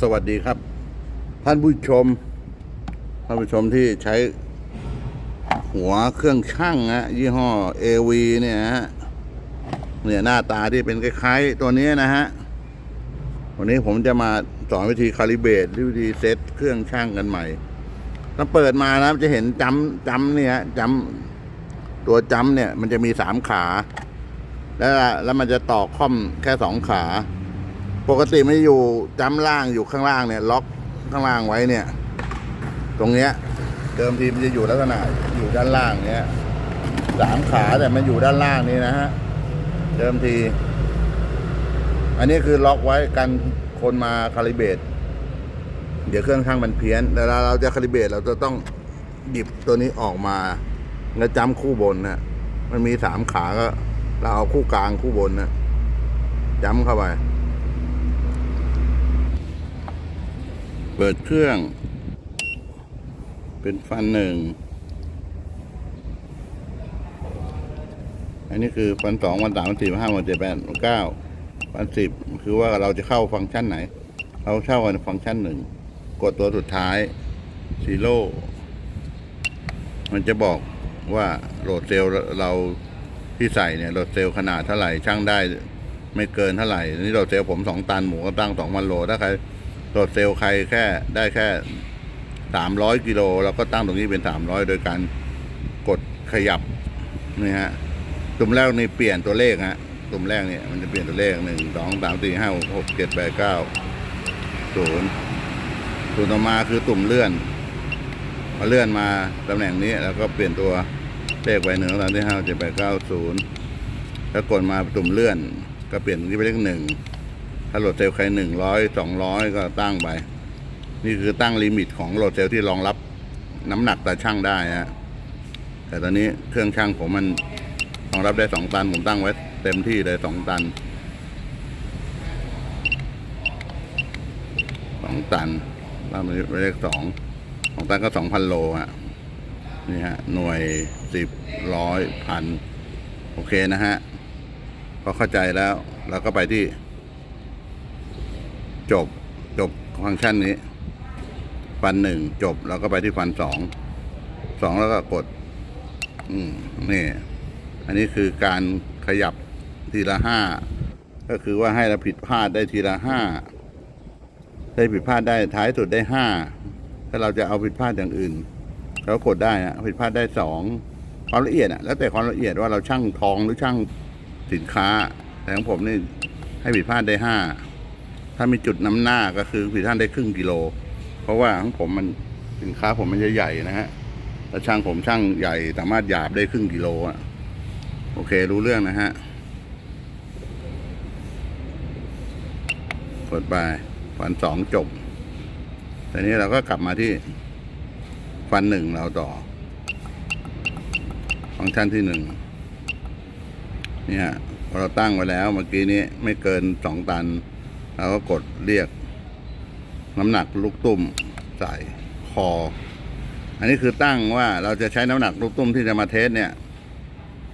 สวัสดีครับ ท่านผู้ชม ท่านผู้ชมที่ใช้หัวเครื่องช่างนะยี่ห้อ AV เนี่ยฮะเนี่ยหน้าตาที่เป็นคล้ายๆ ตัวนี้นะฮะ วันนี้ผมจะมาสอนวิธีคาลิเบรตวิธีเซตเครื่องช่างกันใหม่ถ้าเปิดมานะจะเห็นจำจำเนี่ยจำตัวจำเนี่ย มันจะมีสามขา แล้วแล้วมันจะต่อค่อมแค่สองขา ปกติไม่อยู่จำล่างอยู่ข้างล่างเนี่ย ล็อกข้างล่างไว้เนี่ย ตรงเนี้ย เดิมทีมันจะอยู่ลักษณะอยู่ด้านล่างเนี้ยสามขาแต่มันอยู่ด้านล่างนี้นะฮะเดิมที อันนี้คือล็อกไว้กันคนมาคาลิเบตเดี๋ยวเครื่องข้างมันเพี้ยนเวลาเราจะคาลิเบตเราจะต้องหยิบตัวนี้ออกมาแล้วจำคู่บนนะมันมีสามขาก็ เราเอาคู่กลางคู่บนนะจำเข้าไป ปิดเครื่อง เป็นฟันหนึ่ง อันนี้คือฟันสองฟันสามฟันสี่ฟันห้าฟันเจ็ดแปดฟันเก้าฟันสิบคือว่าเราจะเข้าฟังก์ชันไหน เราเข้ากันฟังก์ชันหนึ่ง กดตัวสุดท้ายซีโร่มันจะบอกว่าโหลดเซลล์เราที่ใส่เนี่ยโหลดเซลล์ขนาดเท่าไหร่ช่างได้ ไม่เกินเท่าไหร่นี่โหลดเซลล์ผมสองตันหมูก็ตั้งสองพันโลถ้าใคร โหลดเซลล์ใครแค่ได้แค่สามร้อยกิโลเราก็ตั้งตรงนี้เป็นสามร้อยโดยการกดขยับนี่ฮะตุ่มแรกนี่เปลี่ยนตัวเลขฮะตุ่มแรกเนี่ยมันจะเปลี่ยนตัวเลขหนึ่งสองสามสี่ห้าหกเจ็ดแปดเก้าศูนย์ตุ่มต่อมาคือตุ่มเลื่อนพอเลื่อนมาตำแหน่งนี้แล้วก็เปลี่ยนตัวเลขไปหนึ่งสองสามสี่ห้าเจ็ดแปดเก้าศูนย์ถ้ากดมาตุ่มเลื่อน ก็เปลี่ยนตรงนี้เป็นเลขหนึ่ง ถ้าโหลดเซลล์ใครหนึ่งร้อยสองร้อยก็ตั้งไป นี่คือตั้งลิมิตของโหลดเซลล์ที่รองรับน้ำหนักตาช่างได้ฮะแต่ตอนนี้เครื่องช่างผมมันรองรับได้สองตันผมตั้งไว้เต็มที่เลยสองตันสองตันตั้งไว้เลขสองสองตันก็สองพันโลอะนี่ฮะหน่วยสิบร้อยพันโอเคนะฮะพอเข้าใจแล้วเราก็ไปที่ จบจบฟังก์ชันนี้ ฟันหนึ่งจบเราก็ไปที่ฟันสองสองแล้วก็กด อืมนี่อันนี้คือการขยับทีละห้าก็คือว่าให้เราผิดพลาดได้ทีละห้าได้ผิดพลาดได้ท้ายสุดได้ห้าถ้าเราจะเอาผิดพลาดอย่างอื่นเรากดได้นะผิดพลาดได้สองความละเอียดอะแล้วแต่ความละเอียดว่าเราช่างทองหรือช่างสินค้า แต่ของผมนี่ให้ผิดพลาดได้ห้า ถ้ามีจุดน้ำหน้าก็คือผิดพลาดได้ครึ่งกิโล เพราะว่าของผมมันสินค้าผมมันจะใหญ่นะฮะแล้วช่างผมช่างใหญ่สามารถหยาบได้ครึ่งกิโลอะโอเครู้เรื่องนะฮะกดไปฟันสองจบแต่นี้เราก็กลับมาที่ฟันหนึ่งเราต่อ ฟังก์ชันที่หนึ่งเนี่ยพอเราตั้งไว้แล้วเมื่อกี้นี้ไม่เกินสองตัน เราก็กดเรียก น้ำหนักลูกตุ้มใส่คอ อันนี้คือตั้งว่าเราจะใช้น้ำหนักลูกตุ้มที่จะมาเทสเนี่ย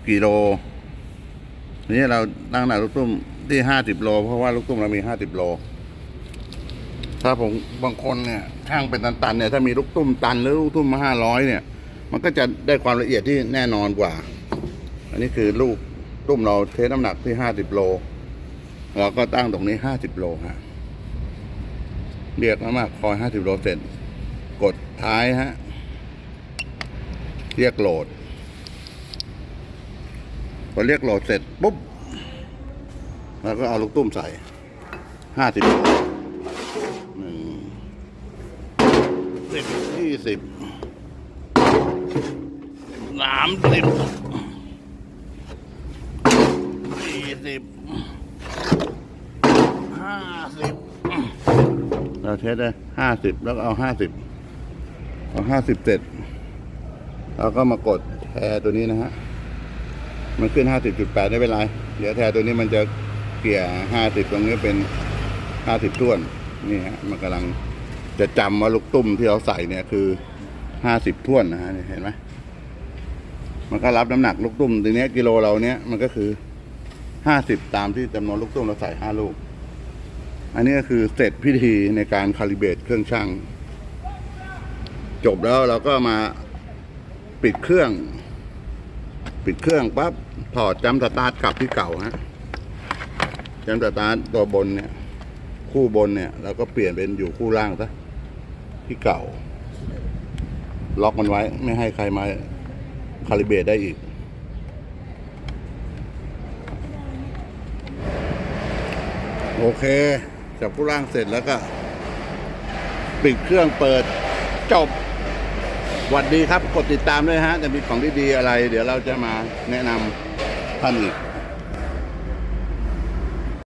กี่โลนี่เราตั้งหนักลูกตุ้มที่ห้าสิบโล เพราะว่าลูกตุ้มเรามีห้าสิบโล ถ้าผมบางคนเนี่ยช่างเป็นตันๆเนี่ย ถ้ามีลูกตุ้มตันหรือลูกตุ้มมาห้าร้อยเนี่ย มันก็จะได้ความละเอียดที่แน่นอนกว่า อันนี้คือลูกตุ้มเราเทสน้ำหนักที่ห้าสิบโล เราก็ตั้งตรงนี้ห้าสิบโลฮะเรียกน้ำหนักคอยห้าสิบโลเสร็จ กดท้ายฮะ เรียกโหลดพอเรียกโหลดเสร็จปุ๊บเราก็เอาลูกตุ้มใส่ห้าสิบหนึ่งสิบยี่สิบสามสิบสี่สิบ ห้าสิบเราเทสได้ห้าสิบแล้วเอาห้าสิบเอาห้าสิบเสร็จเราก็มากดแทตัวนี้นะฮะ มันขึ้นห้าสิบจุดแปดไม่เป็นไร เดี๋ยวแทตัวนี้มันจะเกี่ยห้าสิบตรงนี้เป็นห้าสิบต้วน นี่ฮะ มันกำลังจะจำว่าลูกตุ้มที่เราใส่เนี่ยคือห้าสิบท่วนนะฮะเห็นไหมมันก็รับน้ำหนักลูกตุ้มทีเนี้กิโลเราเนี้ยมันก็คือห้าสิบตามที่จำนวนลูกตุ้มเราใส่ห้าลูก อันนี้คือเสร็จพิธีในการคาลิเบตเครื่องช่างจบแล้วเราก็มาปิดเครื่อง ปิดเครื่องปั๊บถอดจัมสตาร์ทกลับที่เก่าฮะจัมสตาร์ทตัวบนเนี่ย คู่บนเนี่ยเราก็เปลี่ยนเป็นอยู่คู่ล่างซะที่เก่า ล็อกมันไว้ไม่ให้ใครมาคาลิเบตได้อีก โอเค จับผู้ล่างเสร็จแล้วก็ ปิดเครื่องเปิดจบสวัสดีครับ กดติดตามด้วยฮะ จะมีของดีๆอะไร เดี๋ยวเราจะมาแนะนำท่านอีก